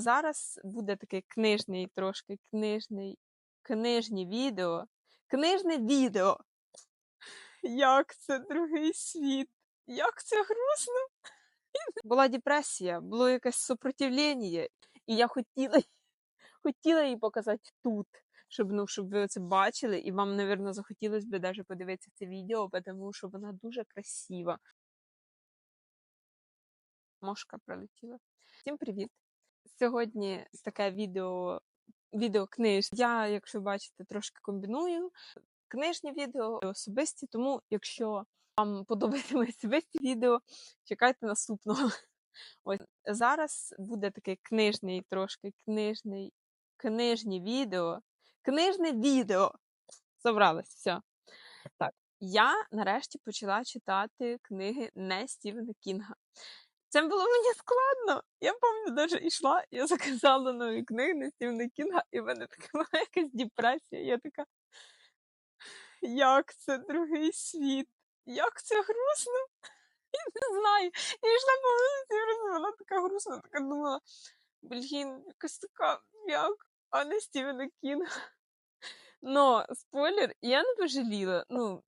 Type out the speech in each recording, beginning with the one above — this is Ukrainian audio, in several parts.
зараз буде такий книжний, трошки книжний, книжні відео. Книжне відео. Як це другий світ? Як це грустно? Була депресія, було якесь супротивлення, і я хотіла, хотіла її показати тут, щоб, ну, щоб ви це бачили, і вам, мабуть, захотілося б навіть подивитися це відео, тому що вона дуже красива. Мошка прилетіла. Всім привіт! Сьогодні таке відео, відео книж. Я, якщо бачите, трошки комбіную книжні відео особисті, тому якщо вам подобається особисті відео, чекайте наступного. Ось зараз буде такий книжний, трошки книжний, книжні відео. Книжне відео. Собралась, все. Так, я нарешті почала читати книги не Стівена Кінга. Це було мені складно. Я пам'ятаю, навіть йшла, я заказала нові книги на Стівена Кінга, і в мене така була якась депресія. Я така. Як це другий світ? Як це грустно? Я не знаю. Я йшла по вулиці, і вона така грустна, така думала, блін, якась така, як, а не Стівена Кінга. Но спойлер, я не пожаліла. Ну,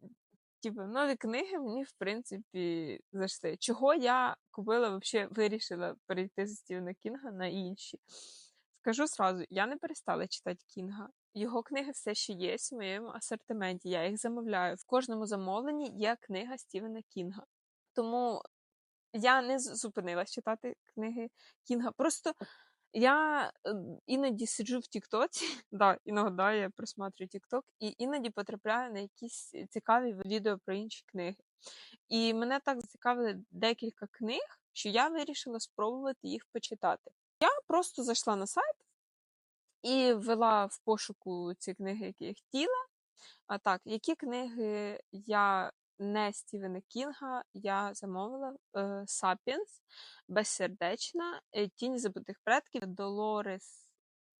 типу, нові книги мені, в принципі, зайшли. Чого я купила, взагалі вирішила перейти з Стівена Кінга на інші. Скажу сразу, я не перестала читати Кінга. Його книги все ще є в моєму асортименті. Я їх замовляю. В кожному замовленні є книга Стівена Кінга. Тому я не зупинилась читати книги Кінга. Просто я іноді сиджу в Тіктоці, да, іноді я просматрюю Тікток, і іноді потрапляю на якісь цікаві відео про інші книги. І мене так зацікавили декілька книг, що я вирішила спробувати їх почитати. Я просто зайшла на сайт і ввела в пошуку ці книги, які я хотіла. А так, які книги я не Стівена Кінга, я замовила Сапіенс, Безсердечна, е, Тінь забутих предків, Долорес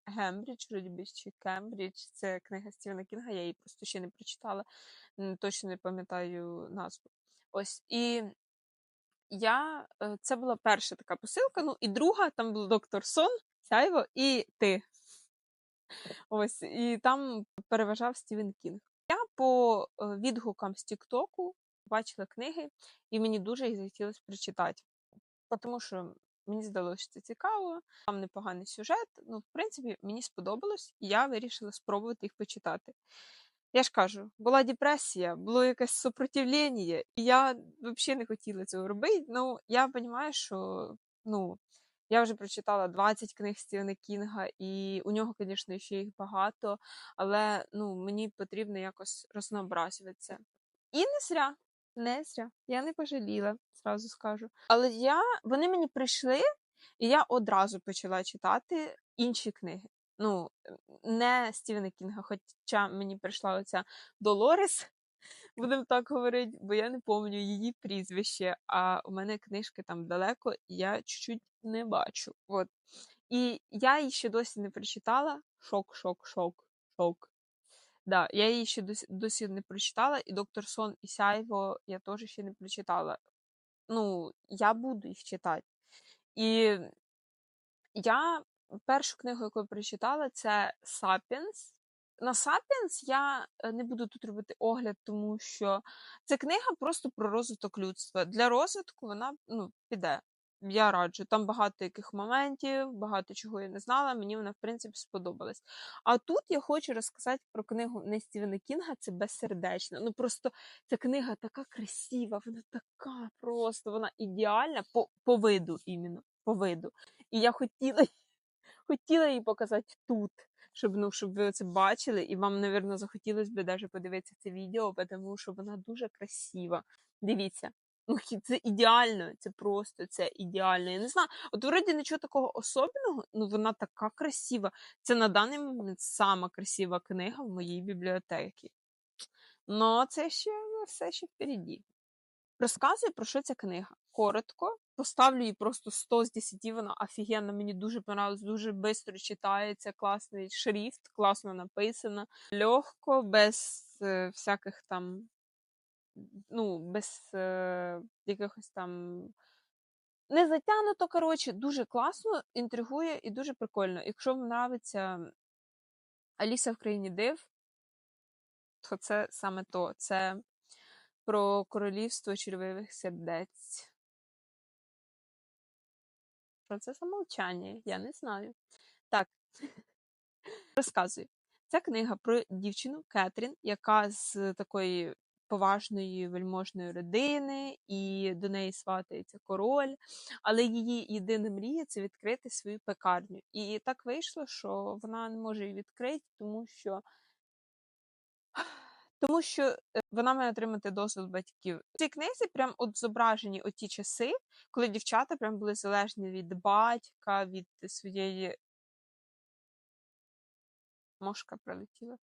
Гембридж, Рудібіч чи Кембридж. Це книга Стівена Кінга, я її просто ще не прочитала, точно не пам'ятаю назву. Ось і я е, це була перша така посилка. Ну і друга там був доктор Сон, Сяйво і ти. Ось, і там переважав Стівен Кінг. По е, відгукам з Тіктоку бачила книги, і мені дуже їх захотілося прочитати. Тому що мені здалося, що це цікаво, там непоганий сюжет. Ну, в принципі, мені сподобалось, і я вирішила спробувати їх почитати. Я ж кажу, була депресія, було якесь супротивлення, і я взагалі не хотіла цього робити. Ну, я розумію, що ну, я вже прочитала 20 книг Стівена Кінга, і у нього, звісно, ще їх багато, але ну, мені потрібно якось рознообразюватися. І не зря, не зря. Я не пожаліла, зразу скажу. Але я, вони мені прийшли, і я одразу почала читати інші книги. Ну, не Стівена Кінга, хоча мені прийшла оця Долорес, будемо так говорити, бо я не пам'ятаю її прізвище, а у мене книжки там далеко, і я чуть-чуть не бачу. От. І я її ще досі не прочитала. Шок, шок, шок, шок. Да, Я її ще досі, досі не прочитала, і доктор Сон і Сяйво я теж ще не прочитала. Ну, я буду їх читати. І я першу книгу, яку я прочитала, це Сапіенс. На Сапіенс я е, не буду тут робити огляд, тому що це книга просто про розвиток людства. Для розвитку вона ну, піде. Я раджу. Там багато яких моментів, багато чого я не знала. Мені вона, в принципі, сподобалась. А тут я хочу розказати про книгу не Стівена Кінга, це безсердечна. Ну просто ця книга така красива, вона така просто, вона ідеальна по по виду іменно, по виду. І я хотіла хотіла її показати тут, щоб ну, щоб ви це бачили, і вам, мабуть, захотілося б навіть подивитися це відео, тому що вона дуже красива. Дивіться. Ну, це ідеально, це просто це ідеально. Я не знаю. От вроді нічого такого особливого, ну вона така красива. Це на даний момент сама красива книга в моїй бібліотеці. Ну, це ще все ще впереді. Розказую, про що ця книга. Коротко. Поставлю її просто 100 з 10, вона офігенна, мені дуже понравилось, дуже швидко читається, класний шрифт, класно написано, легко, без е, всяких там, ну, без е, якихось там Не затягнуто, коротше, дуже класно, інтригує і дуже прикольно. Якщо вам нравиться Аліса в країні див, то це саме то. Це про королівство червивих сердець. Про це замовчання, я не знаю. Так, розказую. Це книга про дівчину Кетрін, яка з такої поважної вельможної родини, і до неї сватається король. Але її єдина мрія це відкрити свою пекарню. І так вийшло, що вона не може її відкрити, тому що. Тому що е, вона має отримати дозвіл батьків. В цій книзі прям от зображені оті часи, коли дівчата прям були залежні від батька, від своєї мошка прилетіла,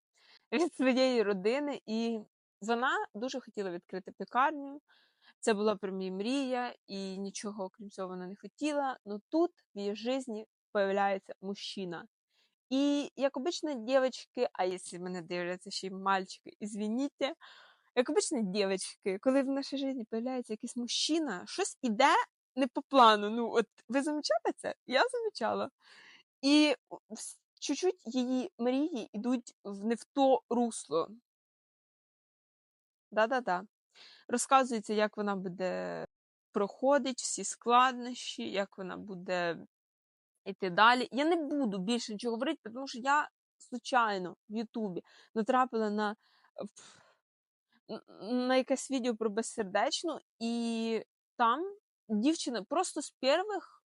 від своєї родини, і вона дуже хотіла відкрити пекарню. Це була прям її мрія, і нічого окрім цього вона не хотіла. Но тут в її житті появляється мужчина. І як обично, дівчатки, а якщо мене дивляться ще й мальчики, извините, як обично, дівчатки, коли в нашій житті появляється якийсь мужчина, щось іде не по плану. Ну, от ви замічали це? Я замічала. І чуть-чуть її мрії йдуть в не в то русло. Да-да-да. Розказується, як вона буде проходить всі складнощі, як вона буде йти далі. Я не буду більше нічого говорити, тому що я случайно в Ютубі натрапила на, на якесь відео про безсердечну, і там дівчина просто з перших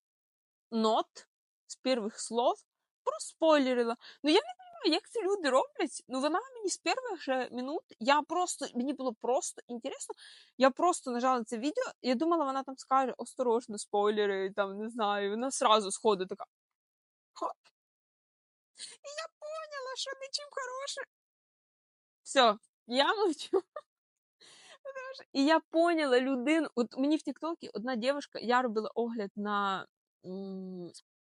нот, з перших слов проспойлерила. Ну я не як це люди роблять. Ну вона мені з перших же минут, я просто, мені було просто інтересно. Я просто нажала це відео, я думала, вона там скаже осторожно, спойлери, там не знаю. Вона сразу сходу така. Хоп. І я поняла, що нічим хороше. Все, я мовчу. І я поняла людину. От мені в Тіктокі одна дівчинка, я робила огляд на,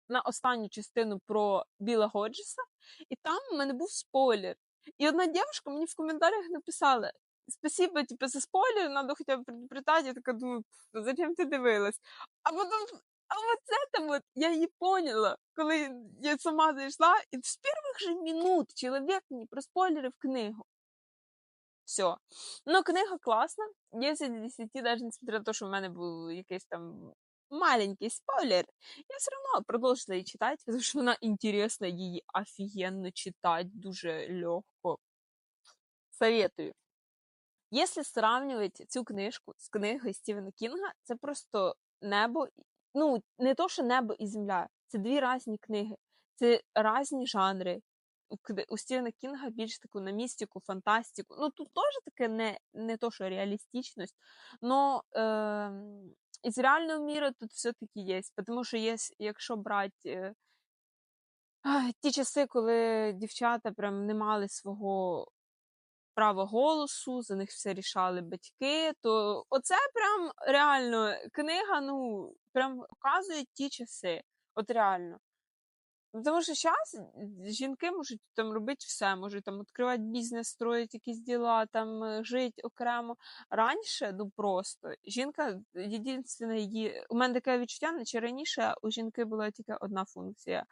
на останню частину про Біла Годжеса, і там у мене був спойлер. І одна дівчинка мені в коментарях написала: Спасибо, типу, за спойлер, надо хоча б предупреждати. Я така думаю, зачем ти дивилась? А потім, а от це там от, я її поняла, коли я сама зайшла, і з перших же минут чоловік мені проспойлерив книгу. Все. Ну, книга класна. 10 з 10, навіть несмотря на те, що в мене був якийсь там маленький спойлер, я все одно продовжила її читати, тому що вона інтересна, її офігенно читати, дуже легко. Советую. Якщо сравнювати цю книжку з книгою Стівена Кінга, це просто небо, ну, не то, що небо і земля, це дві різні книги, це різні жанри. У, Стівена Кінга більш таку на містику, фантастику. Ну, тут теж таке не, не то, що реалістичність, но е, із реального міру тут все-таки є. Тому що є, якщо брати е, ті часи, коли дівчата прям не мали свого права голосу, за них все рішали батьки, то оце прям реально книга, ну, прям показує ті часи. От реально. Ну, Тому що зараз жінки можуть там робити все, можуть там відкривати бізнес, строїти якісь діла, там е, жити окремо. Раніше, ну просто жінка єдине її. У мене таке відчуття, наче раніше у жінки була тільки одна функція: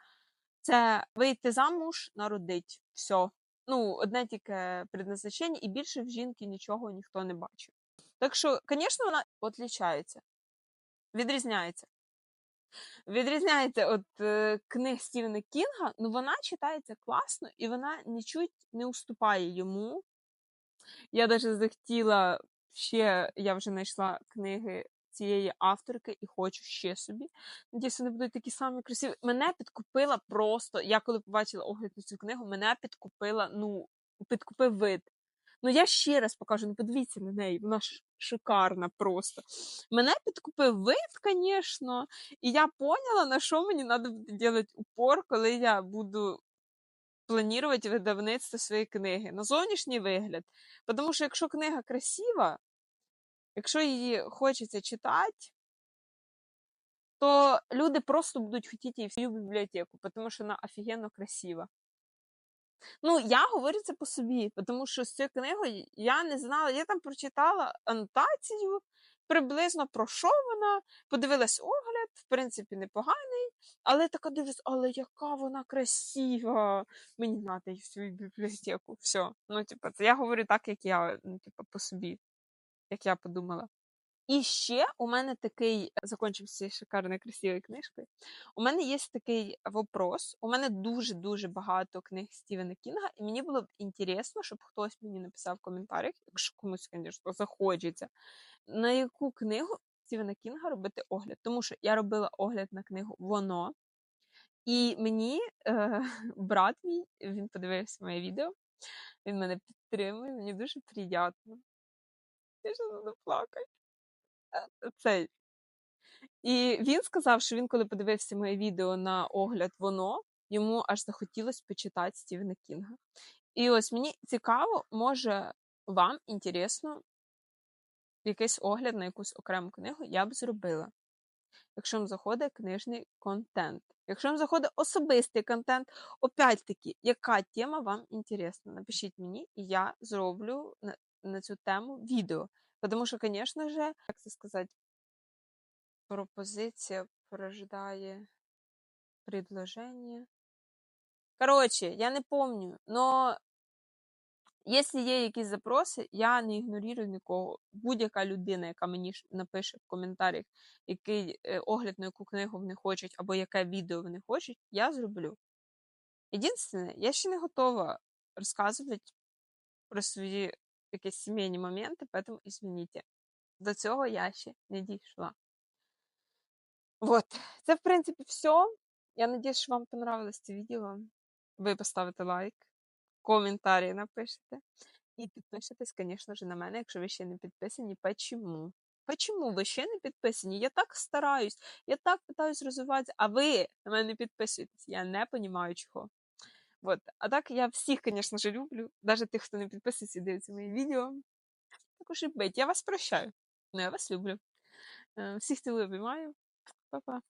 це вийти замуж, народить. Все. Ну, одне тільки предназначення, і більше в жінки нічого ніхто не бачив. Так що, звісно, вона відрізняється. Відрізняється від е, книг Стівена Кінга, ну вона читається класно і вона нічуть не уступає йому. Я навіть захотіла ще, я вже знайшла книги цієї авторки і хочу ще собі. Надіюсь, вони будуть такі самі красиві. Мене підкупила просто. Я коли побачила огляд на цю книгу, мене підкупила, ну, підкупив вид. Ну, я ще раз покажу, ну подивіться на неї, вона шикарна просто. Мене підкупив вид, звісно, і я поняла, на що мені треба буде робити упор, коли я буду планувати видавництво своєї книги. На зовнішній вигляд. Тому що якщо книга красива, якщо її хочеться читати, то люди просто будуть хотіти її в свою бібліотеку, тому що вона офігенно красива. Ну, я говорю це по собі, тому що з цією книгою я не знала, я там прочитала анотацію, приблизно про що вона, подивилась огляд, в принципі, непоганий, але така дивлюсь, але яка вона красива. Мені треба її в свою бібліотеку. Все. Ну, типу, це я говорю так, як я, ну, типу, по собі, як я подумала. І ще у мене такий закончився шикарною красивою книжкою. У мене є такий вопрос. У мене дуже-дуже багато книг Стівена Кінга, і мені було б інтересно, щоб хтось мені написав в коментарях, якщо комусь, звісно, захочеться, на яку книгу Стівена Кінга робити огляд. Тому що я робила огляд на книгу Воно, і мені е, брат мій він подивився моє відео, він мене підтримує, мені дуже приємно. Я буду плакати. Е, Цей. І він сказав, що він, коли подивився моє відео на огляд воно, йому аж захотілося почитати Стівена Кінга. І ось мені цікаво, може вам інтересно якийсь огляд на якусь окрему книгу я б зробила. Якщо вам заходить книжний контент. Якщо вам заходить особистий контент, опять таки, яка тема вам інтересна? Напишіть мені, і я зроблю на, на цю тему відео. Тому що, звісно ж, як це сказати, пропозиція порождає предложення. Коротше, я не помню, но якщо є якісь запроси, я не ігнорую нікого. Будь-яка людина, яка мені напише в коментарях, який е, огляд на яку книгу вони хочуть, або яке відео вони хочуть, я зроблю. Єдине, я ще не готова розказувати про свої якісь сімейні моменти, тому извините. До цього я ще не дійшла. Вот, це в принципі все. Я надіюсь, що вам понравилось це відео. Ви поставите лайк, коментарі напишете. І підпишитесь, звісно ж, на мене, якщо ви ще не підписані. Почому? Почому ви ще не підписані? Я так стараюсь, я так питаюсь розвиватися, а ви на мене підписуєтесь. Я не розумію, чого. Вот. А так я всіх, звісно ж, люблю, навіть тих, хто не підписується і дивиться мої відео. Також і. Я вас прощаю. Ну, я вас люблю. Е, Всіх цілую, обіймаю. Па-па.